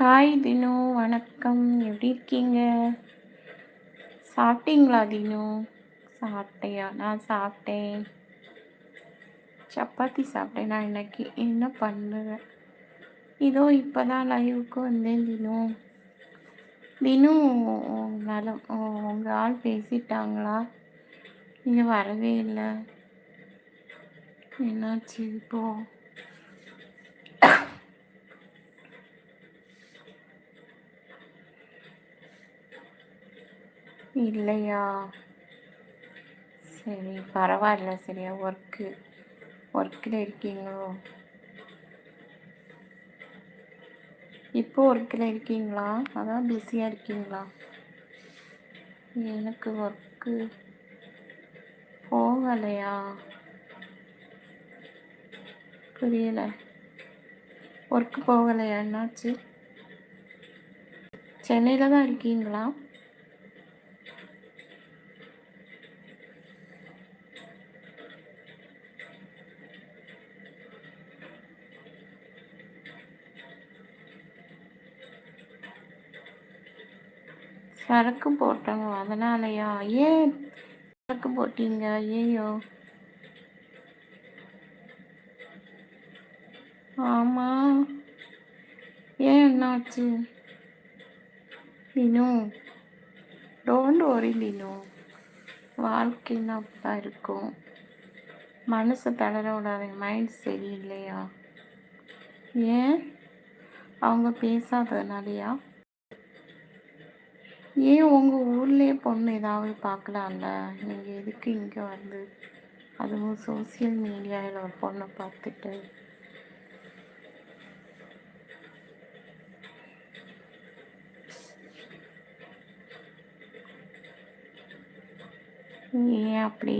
Hi தினு வணக்கம். எப்படி இருக்கீங்க? சாப்பிட்டீங்களா தினு சாப்பிட்டையா? நான் சாப்பிட்டேன். சப்பாத்தி சாப்பிட்டேன். நான் இன்னைக்கு என்ன பண்ணுவேன் இதோ இப்போ தான் லைவுக்கு வந்தேன் தினு தினு நலம் உங்கள் ஆள் பேசிட்டாங்களா? நீங்கள் வரவே இல்லை. என்னாச்சு இப்போது இல்லையா? சரி பரவாயில்ல சரியா ஒர்க்கு ஒர்க்கில் இருக்கீங்களோ? இப்போ ஒர்க்கில் இருக்கீங்களா? அதான் பிஸியாக இருக்கீங்களா? எனக்கு ஒர்க்கு போகலையா? புரியலை. ஒர்க்கு போகலையா? என்னாச்சு? சென்னையில் தான் இருக்கீங்களா? சரக்கு போட்டாங்க அதனாலயா? ஏன் சரக்கு போட்டீங்க? ஐயோ ஆமாம் ஏன் என்னாச்சு? லீனு டோன்ட் ஒரி லீனு வாழ்க்கைன்னு அப்படிதான் இருக்கும். மனசை தளர விடாதீங்க மைண்ட் சரியில்லையா? ஏன்? அவங்க பேசாததுனாலயா? ஏன் உங்கள் ஊர்லேயே பொண்ணு ஏதாவது பார்க்கலாம்ல நீங்கள் எதுக்கு இங்கே வந்து அதுவும் சோசியல் மீடியாவில் ஒரு பொண்ணை பார்த்துட்டு? ஏன் அப்படி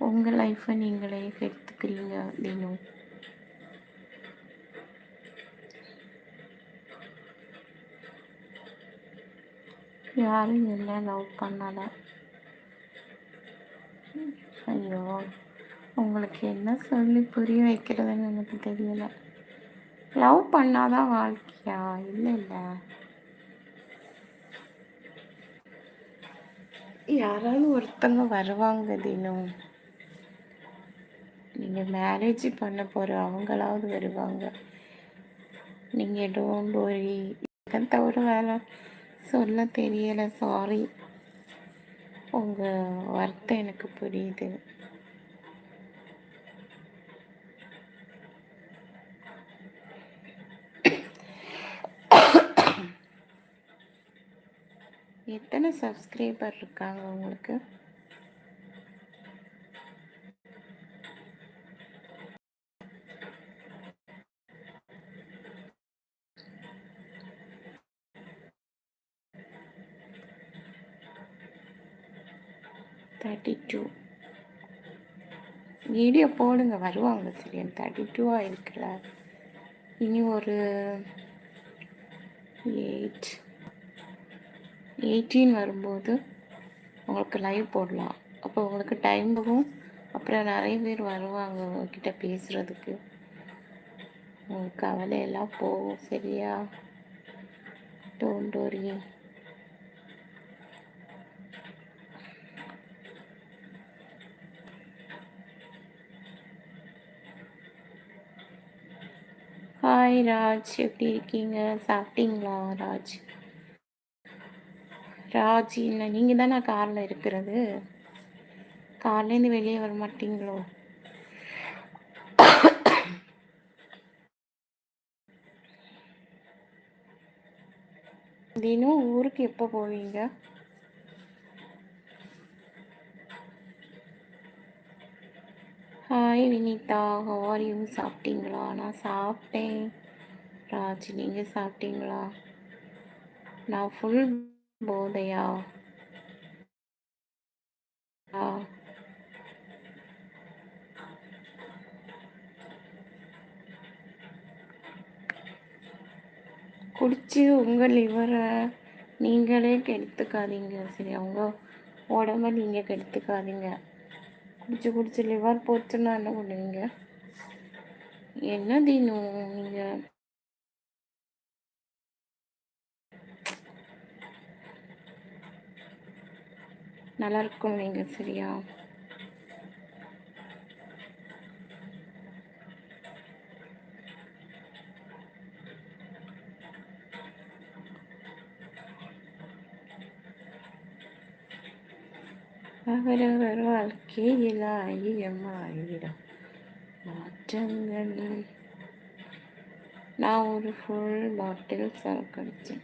உங்கள் லைஃப்பை நீங்களே கெடுத்துக்கிறீங்க அப்படின்னு யாரும் என்ன லவ் பண்ணாத ஐயோ உங்களுக்கு என்ன சொல்லி புரிய வைக்கிறதுன்னு எனக்கு தெரியல. லவ் பண்ணாதான் வாழ்க்கையா? இல்லை இல்லை. யாராவது ஒருத்தங்க வருவாங்க தினம். நீங்கள் மேரேஜ் பண்ண போகிற அவங்களாவது வருவாங்க. நீங்கள் டோன்ட் ஒரி இதை தவிர வேலை? சொல்ல தெரியலை சாரி உங்கள் வருத்தம் எனக்கு புரியுது. எத்தனை சப்ஸ்கிரைபர் இருக்காங்க உங்களுக்கு? தேர்ட்டி டூ வீடியோ போடுங்க வருவாங்க சரியா தேர்ட்டி டூவாக இருக்கிற இனி ஒரு எயிட் எயிட்டீன் வரும்போது உங்களுக்கு லைவ் போடலாம். அப்போ உங்களுக்கு டைம் போகும். அப்புறம் நிறைய பேர் வருவாங்க உங்ககிட்ட பேசுகிறதுக்கு உங்களுக்கு கவலையெல்லாம் போகும் சரியா? டோன்டோரி ஹாய் ராஜ் எப்படி இருக்கீங்க? சாப்பிட்டீங்களா ராஜ் ராஜ் இல்லை நீங்கள் தானே காரில் இருக்கிறது? கார்லேருந்து வெளியே வர மாட்டீங்களோ? தினம் ஊருக்கு எப்போ போவீங்க? ஹாய் வினிதா ஹவர் யூ சாப்பிட்டீங்களா? நான் சாப்பிட்டேன். ராஜ் நீங்கள் சாப்பிட்டீங்களா? நான் ஃபுல் போதையா? குடிச்சு உங்கள் லிவரை நீங்களே கெடுத்துக்காதீங்க. சரி அவங்க உடம்ப நீங்கள் கெடுத்துக்காதீங்க. குடிச்சு குடிச்சு லிவர் போச்சுன்னா என்ன பண்ணுவீங்க? என்ன தினம் நீங்கள் நல்லா இருக்கும் நீங்கள் சரியா? அவரவர் வாழ்க்கையில் ஆயிரம் ஆயிரம் மாற்றங்கள் நான் ஒரு ஃபுல் பாட்டில் சரக்கு அடித்தேன்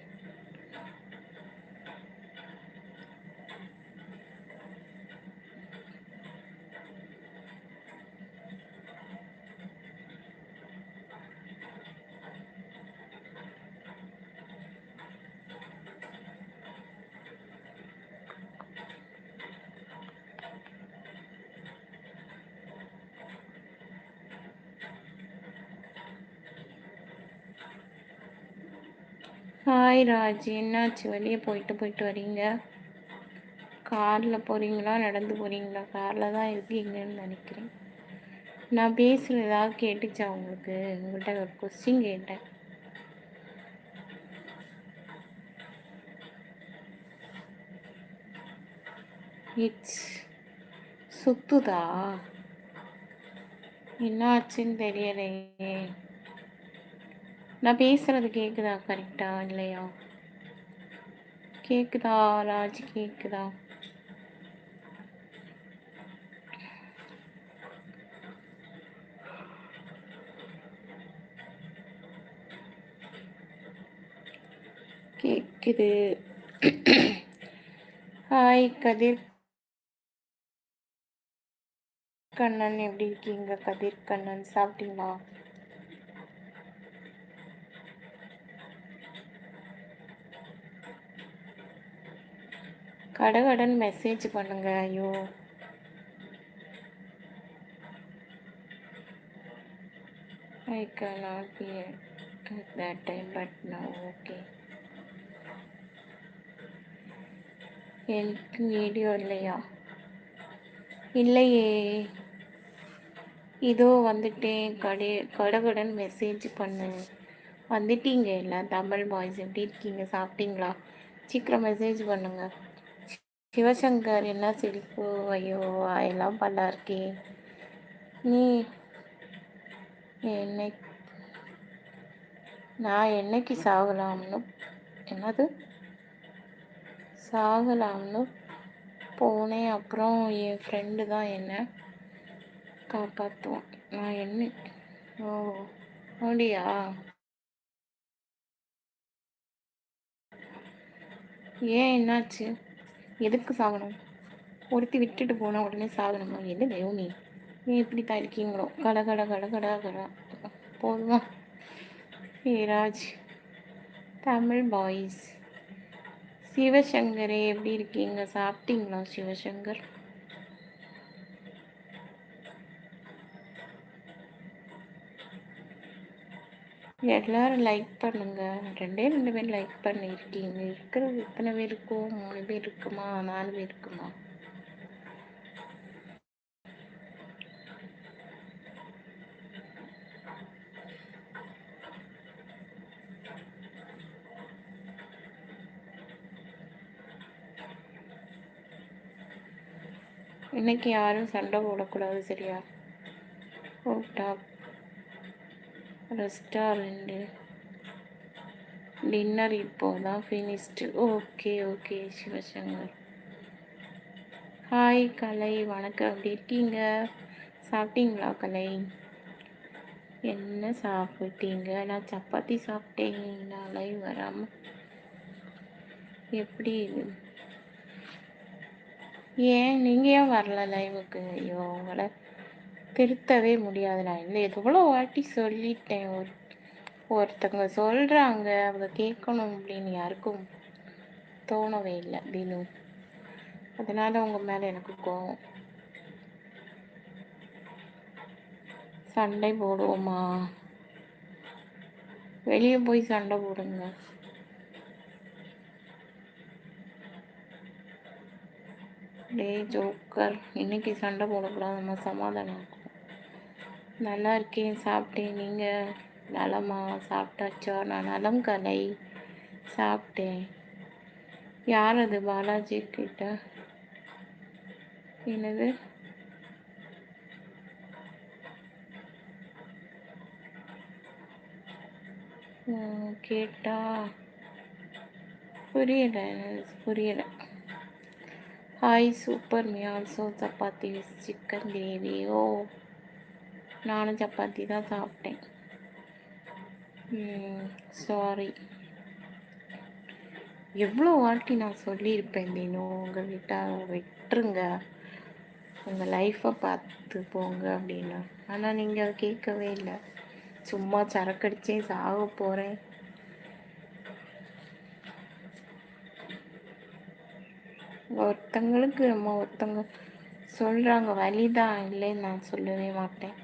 ஹாய் ராஜ். என்னாச்சு? வெளியே போயிட்டு போயிட்டு வரீங்க? காரில் போகிறீங்களா நடந்து போகிறீங்களா காரில் தான் இருக்கீங்கன்னு நினைக்கிறேன். நான் பேசுகிற ஏதாவது கேட்டுச்சா உங்களுக்கு? உங்கள்கிட்ட ஒரு கொஸ்டின் கேட்டேன். இட்ஸ் சுத்துதா? என்னாச்சுன்னு தெரியலையே. நான் பேசுகிறது கேட்குதா கரெக்டாக இல்லையா? கேட்குதா ராஜ் கேட்குதா கேட்குது ஹாய் கதிர் கண்ணன். எப்படி இருக்கீங்க? கதிர் கண்ணன் சாப்பிட்டீங்களா? கடகடன் மெசேஜ் பண்ணுங்க ஐயோ. I cannot be at that time but நான் ஓகே எனக்கு வீடியோ இல்லையா? இல்லையே. இதோ வந்துட்டேன் கடை கடகடன் மெசேஜ் பண்ணு. வந்துட்டீங்க எல்லாம் தமிழ் பாய்ஸ் எப்படி இருக்கீங்க? சாப்பிட்டீங்களா? சீக்கிரம் மெசேஜ் பண்ணுங்கள் சிவசங்கர் என்ன சிரிப்பு ஐயோ எல்லாம் பல்லா இருக்கே நீ என்னை நான் என்னைக்கு சாகலாம்னு என்னது? சாகலாம்னு போனேன் அப்புறம் என் ஃப்ரெண்டு தான் என்னை காப்பாற்றுவான் நான் என்ன ஓ அப்படியா? ஏன் என்னாச்சு? எதுக்கு சாகணும்? ஒருத்தி விட்டுட்டு போனால் உடனே சாகணுமா? என்ன தெய்வம் நீ? நீ இப்படி தான் இருக்கீங்களோ? கட கட கட கட கட. போதுமா? ஏராஜ் தமிழ் பாய்ஸ் சிவசங்கரே எப்படி இருக்கீங்க? சாப்பிட்டீங்களா சிவசங்கர்? எல்லோரும் லைக் பண்ணுங்கள் ரெண்டே ரெண்டு பேர் லைக் பண்ணியிருக்கீங்க. இருக்கிறது எத்தனை பேர் இருக்கும் மூணு பேர் இருக்குமா நாலு பேர் இருக்குமா? இன்னைக்கு யாரும் சண்டை போடக்கூடாது சரியா? ஓ டாப் ரெஸ்டாரண்ட்டு. டின்னர் இப்போ தான் finished okay okay Sivashankar. Hi Kalai. வணக்கம். அப்படி இருக்கீங்க? சாப்பிட்டீங்களா கலை? என்ன சாப்பிட்டீங்க? நான் சப்பாத்தி சாப்பிட்டேன். நான் லைவ் வராமல் எப்படி இது? ஏன் நீங்கள் ஏன் வரல லைவுக்கு ஐயோ உங்களை திருத்தவே முடியாது. நான் இல்லை எவ்வளோ வாட்டி சொல்லிட்டேன். ஒரு ஒருத்தவங்க சொல்கிறாங்க அவங்க கேட்கணும் அப்படின்னு யாருக்கும் தோணவே இல்லை. தினு. அதனால் உங்கள் மேலே எனக்கு கோவம். சண்டை போடுவோமா? வெளியே போய் சண்டை போடுங்க. டே ஜோக்கர். இன்னைக்கு சண்டை போடக்கூடாது. நம்ம சமாதானம் நல்லா இருக்கேன். சாப்பிட்டேன். நீங்கள் நலமா? சாப்பிட்டாச்சா? நான் நலம் கலை. சாப்பிட்டேன். யார் அது? பாலாஜி கிட்ட? என்னது? கேட்டா? புரியல. புரியல. Hi super me also chapati chicken gravy ஓ. நானும் சப்பாத்தி தான் சாப்பிட்டேன். சாரி எவ்வளோ வாட்டி நான் சொல்லியிருப்பேன் தினம் உங்கள் கிட்ட விட்டுருங்க. உங்கள் லைஃப்பை பார்த்து போங்க அப்படின்னு. ஆனால் நீங்கள் அதை கேட்கவே இல்லை. சும்மா சரக்கடிச்சே சாக போகிறேன் ஒருத்தங்களுக்கு நம்ம ஒருத்தங்க சொல்கிறாங்க வழிதான் இல்லைன்னு நான் சொல்லவே மாட்டேன்.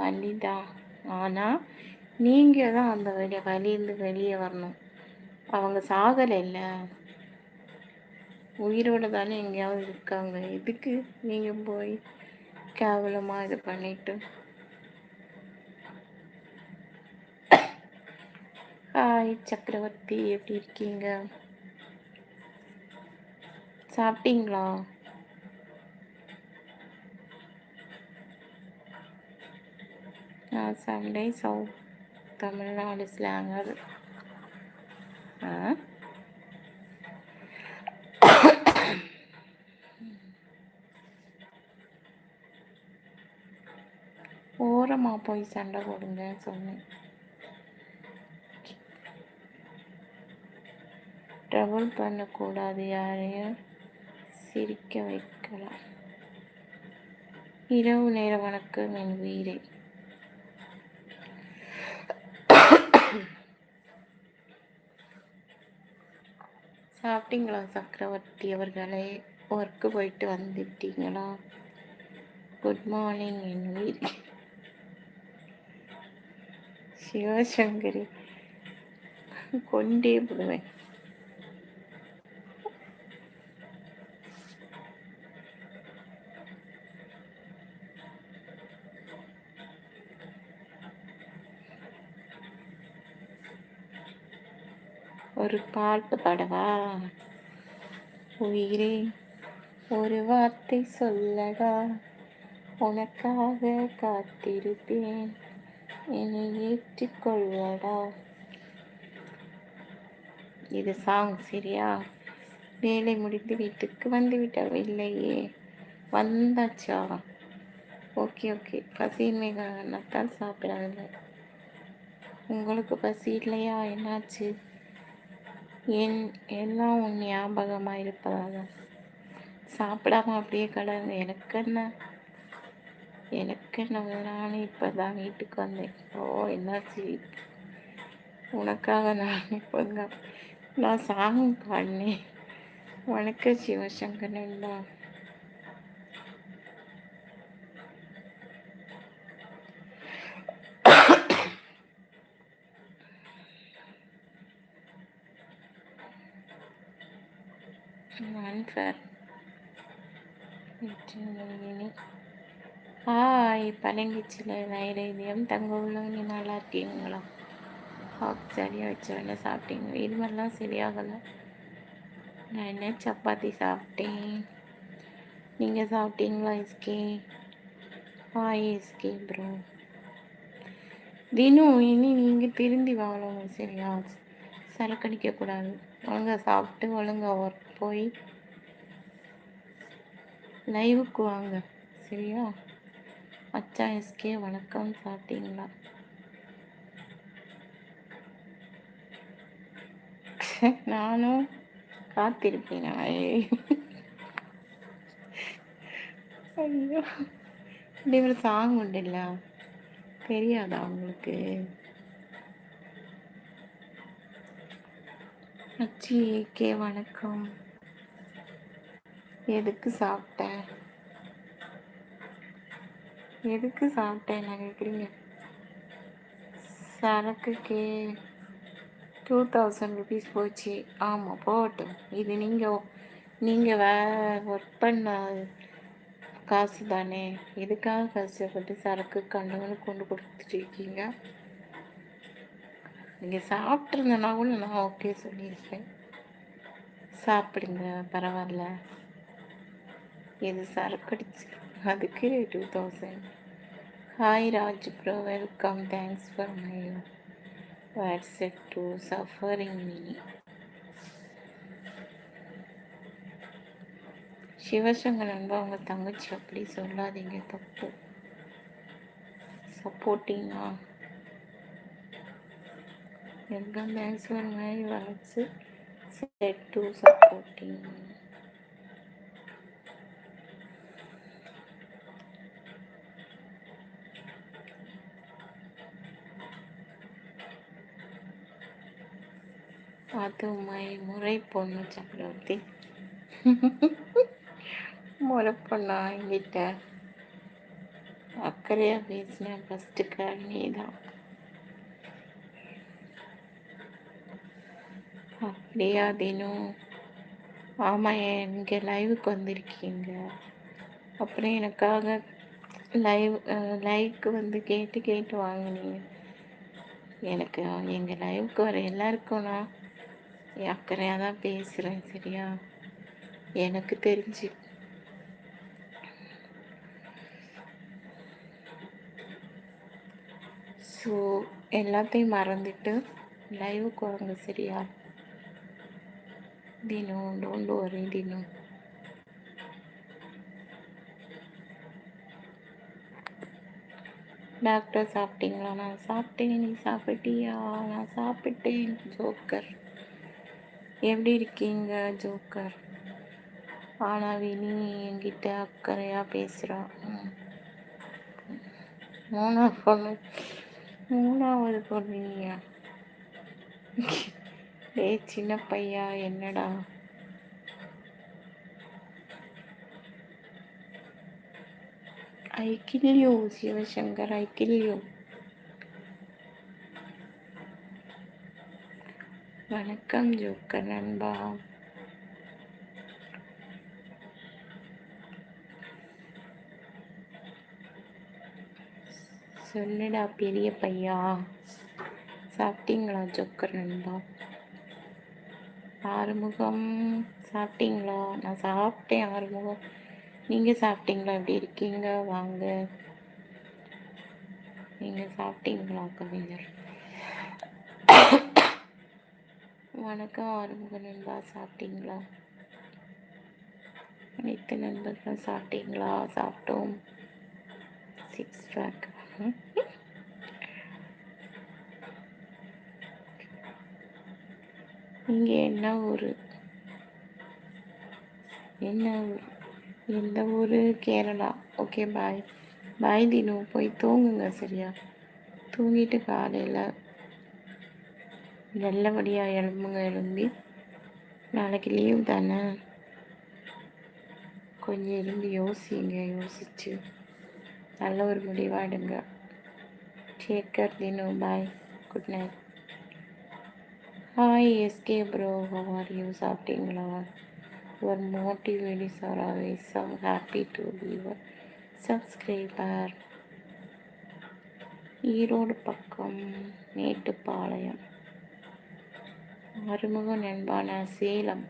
வலிதான் ஆனால் நீங்கள் தான் அந்த வழி வலியிருந்து வெளியே வரணும். அவங்க சாகலை இல்லை? உயிரோட தானே எங்கேயாவது இருக்காங்க. எதுக்கு நீங்கள் போய் கேவலமாக இது பண்ணிட்டு? ஹாய் சக்கரவர்த்தி. எப்படி இருக்கீங்க? சாப்பிட்டீங்களா? சண்டே சவுத் தமிழ்நாடு ஸ்லாங்கர் ஓரமாக போய் சண்டை போடுங்க சொன்னேன் ட்ரபுள் பண்ணக்கூடாது யாரையும் சிரிக்க வைக்கலாம் இரவு நேர வணக்கம் என் உயிரை சாப்பிட்டீங்களா சக்கரவர்த்தி அவர்களே? ஒர்க்கு போயிட்டு வந்துட்டீங்களா? குட் மார்னிங் என் உயிர் சிவசங்கரி. கொண்டே போடுவேன் ஒரு பாட்டு பாடவா? உயிரே ஒரு வார்த்தை சொல்லடா உனக்காக காத்திருப்பேன். என்னை ஏற்றுக்கொள்ளடா இது சாங் சரியா? வேலை முடிந்து வீட்டுக்கு வந்து இல்லையே. வந்தாச்சா? ஓகே ஓகே பசியின்மை காரணத்தால் சாப்பிடவில்லை உங்களுக்கு பசி இல்லையா? என்னாச்சு? என் எல்லாம் உன் ஞாபகமாக இருப்பதாக. சாப்பிடாம அப்படியே கடந்து எனக்கு என்ன எனக்கு என்ன நான் இப்போ தான் வீட்டுக்கு வந்தேன். ஓ என்னாச்சு? உனக்காக நான் இப்போ நான் சாங் பாடினேன் வணக்க சிவசங்கரன் தான். அன்ஃபேர் ஹாய் பழங்கிச்சில வைரவியம் தங்க உள்ளவங்க நல்லா இருக்கீங்களா ஹாக் சரியாக வச்ச வேலை சாப்பிட்டீங்க. இது மாதிரிலாம் சரியாகலை. நான் என்ன சப்பாத்தி சாப்பிட்டேன்? நீங்கள் சாப்பிட்டீங்களா எஸ்கே ஹாய் எஸ்கே ப்ரோ தினம் இனி நீங்கள் திருந்தி வாழணும். சரியா? சரக்கடிக்கக்கூடாது ஒழுங்காக சாப்பிட்டு ஒழுங்காக ஒர்க் போய் லைவுக்கு வாங்க. சரியா? அச்சா எஸ்கே வணக்கம். சாப்பிட்டீங்களா? நானும் காத்திருப்பேன்? ஐயோ. இப்படி ஒரு சாங் உண்டுல்ல. தெரியாதா உங்களுக்கு? அச்சி கே வணக்கம். எதுக்கு சாப்பிட்டேன் எதுக்கு சாப்பிட்டேன் நான் கேட்குறீங்க சரக்குக்கே டூ தௌசண்ட் ருபீஸ் போச்சு. ஆமாம் போகட்டும். இது நீங்கள் நீங்கள் வே ஒர்க் பண்ண காசு தானே. எதுக்காக கஷ்டப்பட்டு சரக்கு கண்டுகளை கொண்டு கொடுத்துட்டு இருக்கீங்க? நீங்கள் சாப்பிட்ருந்தனா கூட நான் ஓகே சொல்லியிருப்பேன். சாப்பிடுங்க பரவாயில்ல. இது சரக்கடிச்சு. அதுக்கு two thousand hi Raj bro welcome thanks for my WhatsApp to suffering mini Sivashankar நண்பா உங்கள் தங்கச்சி அப்படி சொல்லாதீங்க. தப்பு. சப்போர்ட்டிங்கா welcome thanks for my WhatsApp set to supporting அதுமை முறை பொண்ணு சக்கரவர்த்தி. முறை பொண்ணா என்கிட்ட. அக்கறையாக பேசினேன் ஃபஸ்ட்டு நீ தான் அப்படியா தினம் ஆமாம் இங்கே லைவுக்கு வந்திருக்கீங்க. அப்புறம் எனக்காக லைவ் லைக் வந்து கேட்டு கேட்டு வாங்கினீங்க. எனக்கு எங்கள் லைவுக்கு வர எல்லாருக்கும் நான் அக்கறையாக தான் பேசுகிறேன் சரியா? எனக்கு தெரிஞ்சு. ஸோ எல்லாத்தையும் மறந்துட்டு லைவுக்கு வாங்க சரியா? தினம் டோன்ட் வரி தினம். டாக்டர் சாப்பிட்டீங்களா? நான் சாப்பிட்டேன் நீ சாப்பிட்டியா? நான் சாப்பிட்டேன் ஜோக்கர். எப்படி இருக்கீங்க ஜோக்கர்? ஆனால் வினி என்கிட்ட அக்கறையாக பேசுகிறான் மூணாவது பொண்ணு. மூணாவது பொண்ணுனியா ஏ சின்ன பையா என்னடா? I kill you Sivashankar I kill you வணக்கம் ஜோக்கர் நண்பா. சொல்லுடா பெரிய பையா. சாப்பிட்டீங்களா ஜோக்கர் நண்பா? ஆறுமுகம் சாப்பிட்டீங்களா? நான் சாப்பிட்டேன் ஆறுமுகம். நீங்கள் சாப்பிட்டீங்களா? எப்படி இருக்கீங்க? வாங்க. நீங்கள் சாப்பிட்டீங்களா கவிஞர் வணக்கம் ஆறுமுக நண்பா சாப்பிட்டீங்களா? அனைத்து நண்பர்களும் சாப்பிட்டீங்களா? சாப்பிட்டோம். சிக்ஸ் பேக் இங்கே என்ன ஊர்? என்ன ஊர்? எந்த ஊர்? கேரளா. ஓகே பாய் பாய் தினம் போய் தூங்குங்க சரியா? தூங்கிட்டு காலையில் நல்லபடியாக எழும்புங்க எழும்பி. நாளைக்கு லீவ் தானே? கொஞ்சம் இருந்து யோசிங்க யோசிச்சு. நல்ல ஒரு முடிவாடுங்க take care தினோ bye good night hi SK bro how are you சாப்பிட்டீங்களா? Your motivates are always so happy to your subscriber Erode பக்கம் Mettupalayam Arumugam நண்பான Salem.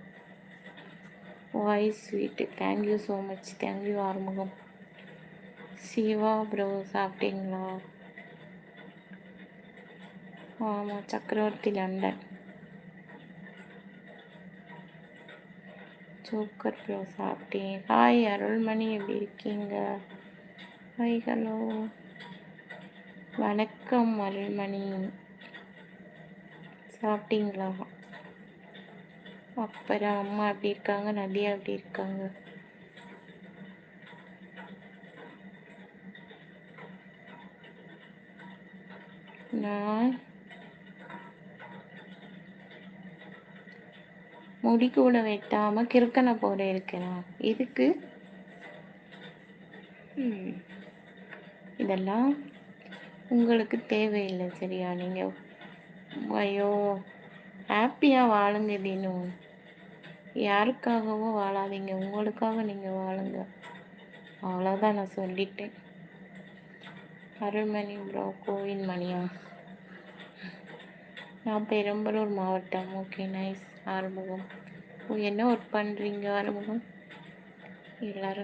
Voice sweet thank you so much thank you Arumugam. Siva bro சாப்பிட்டீங்களா? ஆமாம் Chakravarthy London. சூக்கர் bro சாப்பிட்டேன். Hi Arulmani எப்படி இருக்கீங்க? Hi hello வணக்கம் அருள்மணி. சாப்பிட்டீங்களா? அப்புறம் அம்மா எப்படி இருக்காங்க நதியா எப்படி இருக்காங்க. நான் முடி கூட வெட்டாம கிறுக்கனை போட இருக்கேனா எதுக்கு? இதெல்லாம் உங்களுக்கு தேவையில்லை சரியா? நீங்கள் ஐயோ ஹாப்பியாக வாழுங்க தினம் யாருக்காகவும் வாழாதீங்க உங்களுக்காக நீங்கள் வாழுங்க. அவ்வளோதான் நான் சொல்லிட்டேன். அருள்மணி ப்ரோ கோவின் மணியா. நான் பெரம்பலூர் மாவட்டம். Okay nice. ஆறுமுகம். என்ன ஒர்க் பண்ணுறீங்க ஆறுமுகம்? எல்லோரும்